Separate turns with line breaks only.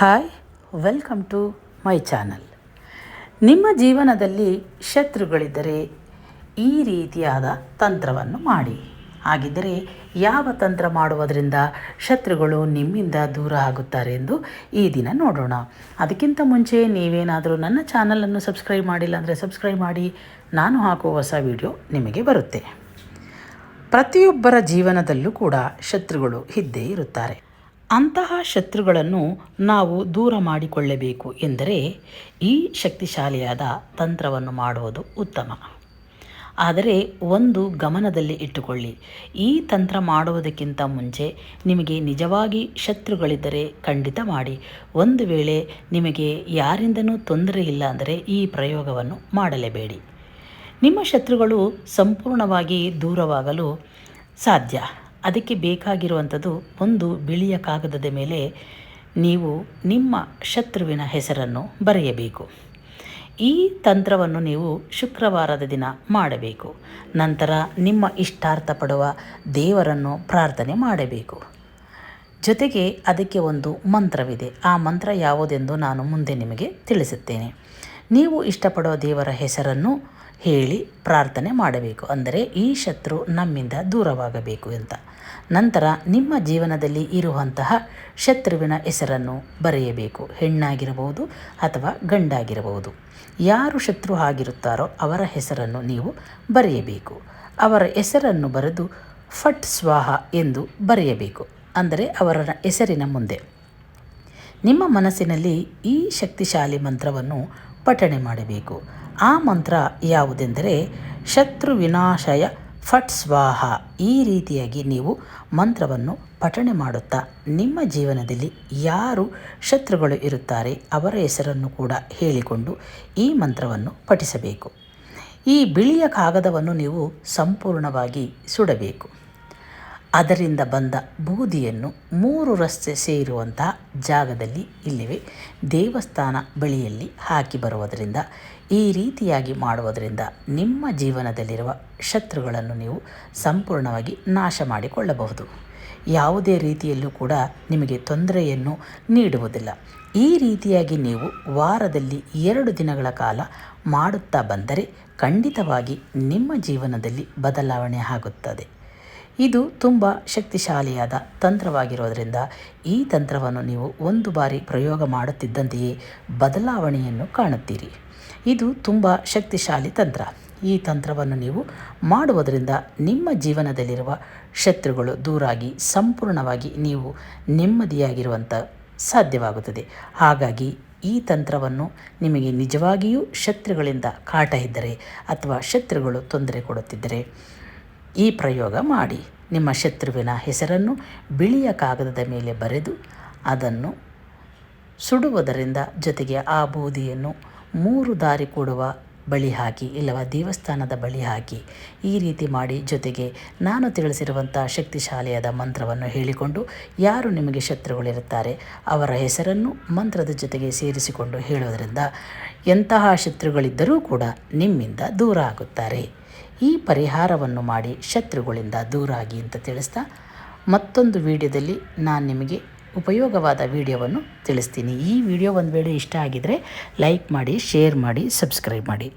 Hi welcome to my channel ನಿಮ್ಮ ಜೀವನದಲ್ಲಿ ಶತ್ರುಗಳಿದ್ದರೆ ಈ ರೀತಿಯಾದ ತಂತ್ರವನ್ನು ಮಾಡಿ. ಹಾಗಿದ್ದರೆ ಯಾವ ತಂತ್ರ ಮಾಡುವುದರಿಂದ ಶತ್ರುಗಳು ನಿಮ್ಮಿಂದ ದೂರ ಆಗುತ್ತಾರೆ ಎಂದು ಈ ದಿನ ನೋಡೋಣ. ಅದಕ್ಕಿಂತ ಮುಂಚೆ ನೀವೇನಾದರೂ ನನ್ನ ಚಾನಲನ್ನು ಸಬ್ಸ್ಕ್ರೈಬ್ ಮಾಡಿಲ್ಲ ಅಂದರೆ ಸಬ್ಸ್ಕ್ರೈಬ್ ಮಾಡಿ. ನಾನು ಹಾಕುವ ಹೊಸ ವಿಡಿಯೋ ನಿಮಗೆ ಬರುತ್ತೆ. ಪ್ರತಿಯೊಬ್ಬರ ಜೀವನದಲ್ಲೂ ಕೂಡ ಶತ್ರುಗಳು ಇದ್ದೇ ಇರುತ್ತಾರೆ. ಅಂತಹ ಶತ್ರುಗಳನ್ನು ನಾವು ದೂರ ಮಾಡಿಕೊಳ್ಳಬೇಕು ಎಂದರೆ ಈ ಶಕ್ತಿಶಾಲಿಯಾದ ತಂತ್ರವನ್ನು ಮಾಡುವುದು ಉತ್ತಮ. ಆದರೆ ಒಂದು ಗಮನದಲ್ಲಿ ಇಟ್ಟುಕೊಳ್ಳಿ. ಈ ತಂತ್ರ ಮಾಡುವುದಕ್ಕಿಂತ ಮುಂಚೆ ನಿಮಗೆ ನಿಜವಾಗಿ ಶತ್ರುಗಳಿದ್ದರೆ ಖಂಡಿತ ಮಾಡಿ. ಒಂದು ವೇಳೆ ನಿಮಗೆ ಯಾರಿಂದನೂ ತೊಂದರೆ ಇಲ್ಲ ಅಂದರೆ ಈ ಪ್ರಯೋಗವನ್ನು ಮಾಡಲೇಬೇಡಿ. ನಿಮ್ಮ ಶತ್ರುಗಳು ಸಂಪೂರ್ಣವಾಗಿ ದೂರವಾಗಲು ಸಾಧ್ಯ. ಅದಕ್ಕೆ ಬೇಕಾಗಿರುವಂಥದ್ದು ಒಂದು ಬಿಳಿಯ ಕಾಗದದ ಮೇಲೆ ನೀವು ನಿಮ್ಮ ಶತ್ರುವಿನ ಹೆಸರನ್ನು ಬರೆಯಬೇಕು. ಈ ತಂತ್ರವನ್ನು ನೀವು ಶುಕ್ರವಾರದ ದಿನ ಮಾಡಬೇಕು. ನಂತರ ನಿಮ್ಮ ಇಷ್ಟಾರ್ಥ ಪಡುವ ದೇವರನ್ನು ಪ್ರಾರ್ಥನೆ ಮಾಡಬೇಕು. ಜೊತೆಗೆ ಅದಕ್ಕೆ ಒಂದು ಮಂತ್ರವಿದೆ. ಆ ಮಂತ್ರ ಯಾವುದೆಂದು ನಾನು ಮುಂದೆ ನಿಮಗೆ ತಿಳಿಸುತ್ತೇನೆ. ನೀವು ಇಷ್ಟಪಡೋ ದೇವರ ಹೆಸರನ್ನು ಹೇಳಿ ಪ್ರಾರ್ಥನೆ ಮಾಡಬೇಕು. ಅಂದರೆ ಈ ಶತ್ರು ನಮ್ಮಿಂದ ದೂರವಾಗಬೇಕು ಅಂತ. ನಂತರ ನಿಮ್ಮ ಜೀವನದಲ್ಲಿ ಇರುವಂತಹ ಶತ್ರುವಿನ ಹೆಸರನ್ನು ಬರೆಯಬೇಕು. ಹೆಣ್ಣಾಗಿರಬಹುದು ಅಥವಾ ಗಂಡಾಗಿರಬಹುದು. ಯಾರು ಶತ್ರು ಆಗಿರುತ್ತಾರೋ ಅವರ ಹೆಸರನ್ನು ನೀವು ಬರೆಯಬೇಕು. ಅವರ ಹೆಸರನ್ನು ಬರೆದು ಫಟ್ ಸ್ವಾಹ ಎಂದು ಬರೆಯಬೇಕು. ಅಂದರೆ ಅವರ ಹೆಸರಿನ ಮುಂದೆ. ನಿಮ್ಮ ಮನಸ್ಸಿನಲ್ಲಿ ಈ ಶಕ್ತಿಶಾಲಿ ಮಂತ್ರವನ್ನು ಪಠಣೆ ಮಾಡಬೇಕು. ಆ ಮಂತ್ರ ಯಾವುದೆಂದರೆ, ಶತ್ರು ವಿನಾಶಯ ಫಟ್ ಸ್ವಾಹ. ಈ ರೀತಿಯಾಗಿ ನೀವು ಮಂತ್ರವನ್ನು ಪಠಣೆ ಮಾಡುತ್ತಾ, ನಿಮ್ಮ ಜೀವನದಲ್ಲಿ ಯಾರು ಶತ್ರುಗಳು ಇರುತ್ತಾರೆ ಅವರ ಹೆಸರನ್ನು ಕೂಡ ಹೇಳಿಕೊಂಡು ಈ ಮಂತ್ರವನ್ನು ಪಠಿಸಬೇಕು. ಈ ಬಿಳಿಯ ಕಾಗದವನ್ನು ನೀವು ಸಂಪೂರ್ಣವಾಗಿ ಸುಡಬೇಕು. ಅದರಿಂದ ಬಂದ ಬೂದಿಯನ್ನು ಮೂರು ರಸ್ತೆ ಸೇರುವಂತಹ ಜಾಗದಲ್ಲಿ ಇಲ್ಲಿವೆ. ದೇವಸ್ಥಾನ ಬಳಿಯಲ್ಲಿ ಹಾಕಿ ಬರುವುದರಿಂದ, ಈ ರೀತಿಯಾಗಿ ಮಾಡುವುದರಿಂದ ನಿಮ್ಮ ಜೀವನದಲ್ಲಿರುವ ಶತ್ರುಗಳನ್ನು ನೀವು ಸಂಪೂರ್ಣವಾಗಿ ನಾಶ ಮಾಡಿಕೊಳ್ಳಬಹುದು. ಯಾವುದೇ ರೀತಿಯಲ್ಲೂ ಕೂಡ ನಿಮಗೆ ತೊಂದರೆಯನ್ನು ನೀಡುವುದಿಲ್ಲ. ಈ ರೀತಿಯಾಗಿ ನೀವು ವಾರದಲ್ಲಿ ಎರಡು ದಿನಗಳ ಕಾಲ ಮಾಡುತ್ತಾ ಬಂದರೆ ಖಂಡಿತವಾಗಿ ನಿಮ್ಮ ಜೀವನದಲ್ಲಿ ಬದಲಾವಣೆ ಆಗುತ್ತದೆ. ಇದು ತುಂಬ ಶಕ್ತಿಶಾಲಿಯಾದ ತಂತ್ರವಾಗಿರೋದರಿಂದ ಈ ತಂತ್ರವನ್ನು ನೀವು ಒಂದು ಬಾರಿ ಪ್ರಯೋಗ ಮಾಡುತ್ತಿದ್ದಂತೆಯೇ ಬದಲಾವಣೆಯನ್ನು ಕಾಣುತ್ತೀರಿ. ಇದು ತುಂಬ ಶಕ್ತಿಶಾಲಿ ತಂತ್ರ. ಈ ತಂತ್ರವನ್ನು ನೀವು ಮಾಡುವುದರಿಂದ ನಿಮ್ಮ ಜೀವನದಲ್ಲಿರುವ ಶತ್ರುಗಳು ದೂರಾಗಿ ಸಂಪೂರ್ಣವಾಗಿ ನೀವು ನೆಮ್ಮದಿಯಾಗಿರುವಂಥ ಸಾಧ್ಯವಾಗುತ್ತದೆ. ಹಾಗಾಗಿ ಈ ತಂತ್ರವನ್ನು ನಿಮಗೆ ನಿಜವಾಗಿಯೂ ಶತ್ರುಗಳಿಂದ ಕಾಟ ಇದ್ದರೆ ಅಥವಾ ಶತ್ರುಗಳು ತೊಂದರೆ ಕೊಡುತ್ತಿದ್ದರೆ ಈ ಪ್ರಯೋಗ ಮಾಡಿ. ನಿಮ್ಮ ಶತ್ರುವಿನ ಹೆಸರನ್ನು ಬಿಳಿಯ ಕಾಗದದ ಮೇಲೆ ಬರೆದು ಅದನ್ನು ಸುಡುವುದರಿಂದ ಜೊತೆಗೆ ಆ ಬೂದಿಯನ್ನು ಮೂರು ದಾರಿ ಕೊಡುವ ಬಳಿ ಹಾಕಿ ಇಲ್ಲವ ದೇವಸ್ಥಾನದ ಬಳಿ ಹಾಕಿ. ಈ ರೀತಿ ಮಾಡಿ ಜೊತೆಗೆ ನಾನು ತಿಳಿಸಿರುವಂಥ ಶಕ್ತಿಶಾಲಿಯಾದ ಮಂತ್ರವನ್ನು ಹೇಳಿಕೊಂಡು ಯಾರು ನಿಮಗೆ ಶತ್ರುಗಳಿರುತ್ತಾರೆ ಅವರ ಹೆಸರನ್ನು ಮಂತ್ರದ ಜೊತೆಗೆ ಸೇರಿಸಿಕೊಂಡು ಹೇಳುವುದರಿಂದ ಎಂತಹ ಶತ್ರುಗಳಿದ್ದರೂ ಕೂಡ ನಿಮ್ಮಿಂದ ದೂರ ಆಗುತ್ತಾರೆ. ಈ ಪರಿಹಾರವನ್ನು ಮಾಡಿ ಶತ್ರುಗಳಿಂದ ದೂರಾಗಿ ಅಂತ ತಿಳಿಸ್ತಾ ಮತ್ತೊಂದು ವಿಡಿಯೋದಲ್ಲಿ ನಾನು ನಿಮಗೆ ಉಪಯೋಗವಾದ ವಿಡಿಯೋವನ್ನು ತಿಳಿಸ್ತೀನಿ. ಈ ವಿಡಿಯೋ ಒಂದು ವೇಳೆ ಇಷ್ಟ ಆಗಿದರೆ ಲೈಕ್ ಮಾಡಿ, ಶೇರ್ ಮಾಡಿ, ಸಬ್ಸ್ಕ್ರೈಬ್ ಮಾಡಿ.